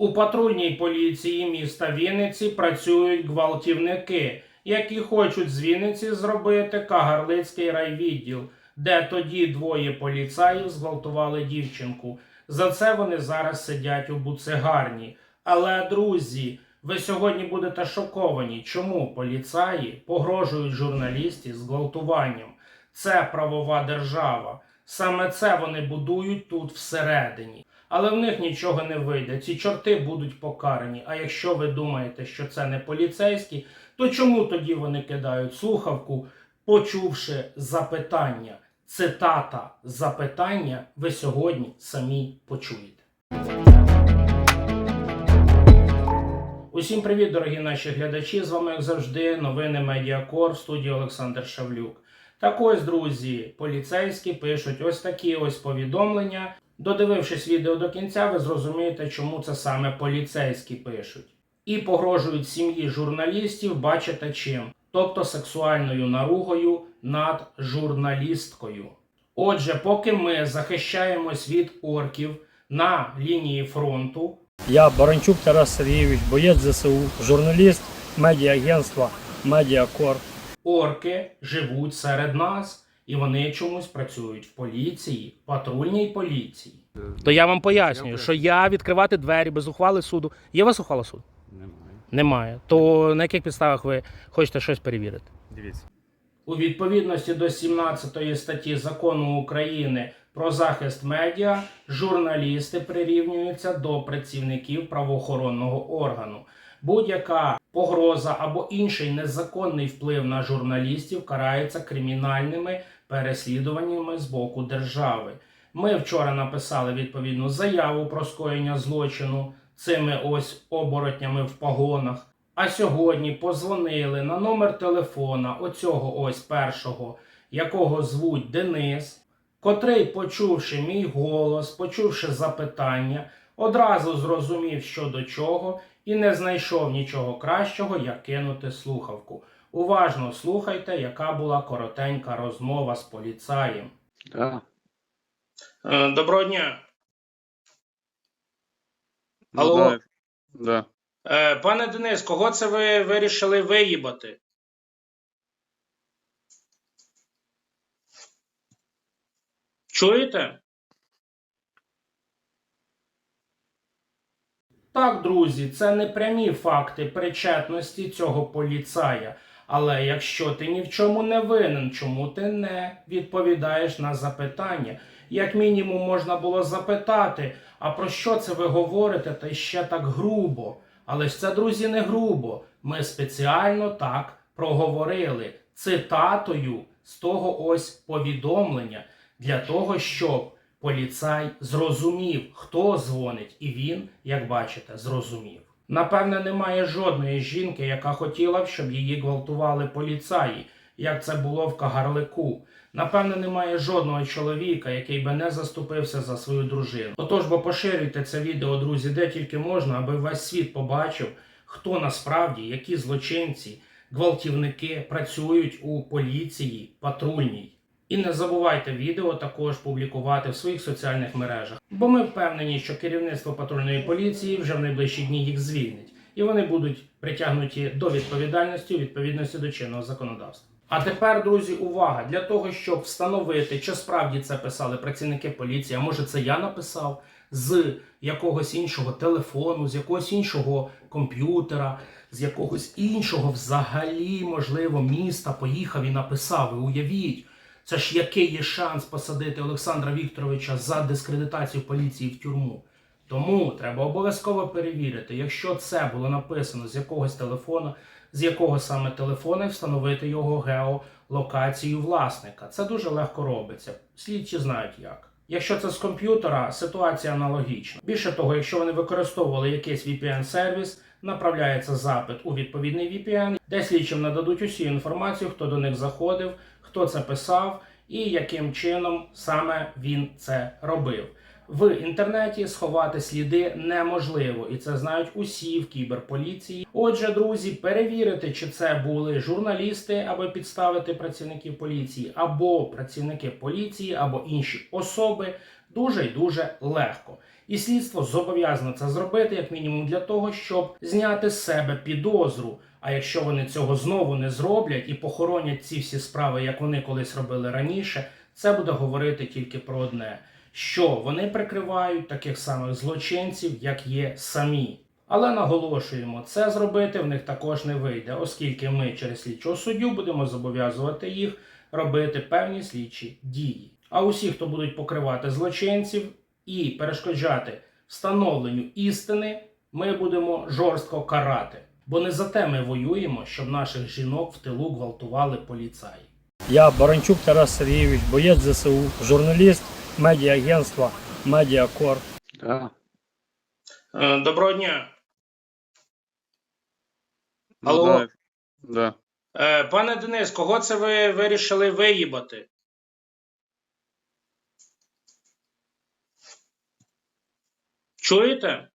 У патрульній поліції міста Вінниці працюють гвалтівники, які хочуть з Вінниці зробити Кагарлицький райвідділ, де тоді двоє поліцаїв зґвалтували дівчинку. За це вони зараз сидять у буцегарні. Але, друзі, ви сьогодні будете шоковані, чому поліцаї погрожують журналісті зґвалтуванням. Це правова держава. Саме це вони будують тут всередині. Але в них нічого не вийде. Ці чорти будуть покарані. А якщо ви думаєте, що це не поліцейські, то чому тоді вони кидають слухавку, почувши запитання? Цитата запитання ви сьогодні самі почуєте. Усім привіт, дорогі наші глядачі. З вами, як завжди, новини Медіакор в студії Олександр Шавлюк. Так ось, друзі, поліцейські пишуть ось такі ось повідомлення. Додивившись відео до кінця, ви зрозумієте, чому це саме поліцейські пишуть. І погрожують сім'ї журналістів, бачите чим, тобто сексуальною наругою над журналісткою. Отже, поки ми захищаємось від орків на лінії фронту, Я Баранчук Тарас Сергійович, боєць ЗСУ, журналіст медіагентства Медіакор. орки живуть серед нас, і вони чомусь працюють в поліції, патрульній поліції. То я вам пояснюю, що я відкривати двері без ухвали суду. Є у вас ухвала суду? Немає. Немає. То на яких підставах ви хочете щось перевірити? Дивіться. У відповідності до 17 статті закону України про захист медіа, журналісти прирівнюються до працівників правоохоронного органу. Будь-яка погроза або інший незаконний вплив на журналістів карається кримінальними переслідуваннями з боку держави. Ми вчора написали відповідну заяву про скоєння злочину цими ось оборотнями в погонах. А сьогодні позвонили на номер телефона оцього ось першого, якого звуть Денис, котрий, почувши мій голос, почувши запитання, одразу зрозумів, що до чого, і не знайшов нічого кращого, як кинути слухавку. Уважно слухайте, яка була коротенька розмова з поліцаєм. Да. Е, Доброго дня. Ну, Алло. Да. да. Е, Пане Денис, кого це ви вирішили виїбати? Чуєте? Так, друзі, це не прямі факти причетності цього поліцая. Але якщо ти ні в чому не винен, чому ти не відповідаєш на запитання? Як мінімум можна було запитати, а про що це ви говорите, та ще так грубо. Але ж це, друзі, не грубо. Ми спеціально так проговорили цитатою з того ось повідомлення для того, щоб поліцай зрозумів, хто дзвонить, і він, як бачите, зрозумів. Напевне, немає жодної жінки, яка хотіла б, щоб її гвалтували поліцаї, як це було в Кагарлику. Напевне, немає жодного чоловіка, який би не заступився за свою дружину. Отож, бо поширюйте це відео, друзі, де тільки можна, аби весь світ побачив, хто насправді, які злочинці, гвалтівники працюють у поліції патрульній. І не забувайте відео також публікувати в своїх соціальних мережах, бо ми впевнені, що керівництво патрульної поліції вже в найближчі дні їх звільнить, і вони будуть притягнуті до відповідальності у відповідності до чинного законодавства. А тепер, друзі, увага для того, щоб встановити, чи справді це писали працівники поліції, а може це я написав з якогось іншого телефону, з якогось іншого комп'ютера, з якогось іншого взагалі, можливо, міста поїхав і написав. Ви уявіть. Це ж який є шанс посадити Олександра Вікторовича за дискредитацію поліції в тюрму. Тому треба обов'язково перевірити, якщо це було написано з якогось телефона, з якого саме телефона, і встановити його геолокацію власника. Це дуже легко робиться. Слідчі знають як. Якщо це з комп'ютера, ситуація аналогічна. Більше того, якщо вони використовували якийсь VPN-сервіс, направляється запит у відповідний VPN, де слідчим нададуть усю інформацію, хто до них заходив, хто це писав і яким чином саме він це робив. В інтернеті сховати сліди неможливо, і це знають усі в кіберполіції. Отже, друзі, перевірити, чи це були журналісти, аби підставити працівників поліції, або працівники поліції, або інші особи, дуже і дуже легко. І слідство зобов'язане це зробити як мінімум для того, щоб зняти з себе підозру. А якщо вони цього знову не зроблять і похоронять ці всі справи, як вони колись робили раніше, це буде говорити тільки про одне: що вони прикривають таких самих злочинців, як є самі. Але наголошуємо, це зробити в них також не вийде, оскільки ми через слідчого суддю будемо зобов'язувати їх робити певні слідчі дії. А усі, хто будуть покривати злочинців і перешкоджати встановленню істини, ми будемо жорстко карати. Бо не за те ми воюємо, щоб наших жінок в тилу гвалтували поліцаї. Я Баранчук Тарас Сергійович, боєць ЗСУ, журналіст медіагентства Медіакор. Да. Е, Доброго дня. Ну Алло. Да. да. Е, Пане Денис, кого це ви вирішили виїбати? Чуєте?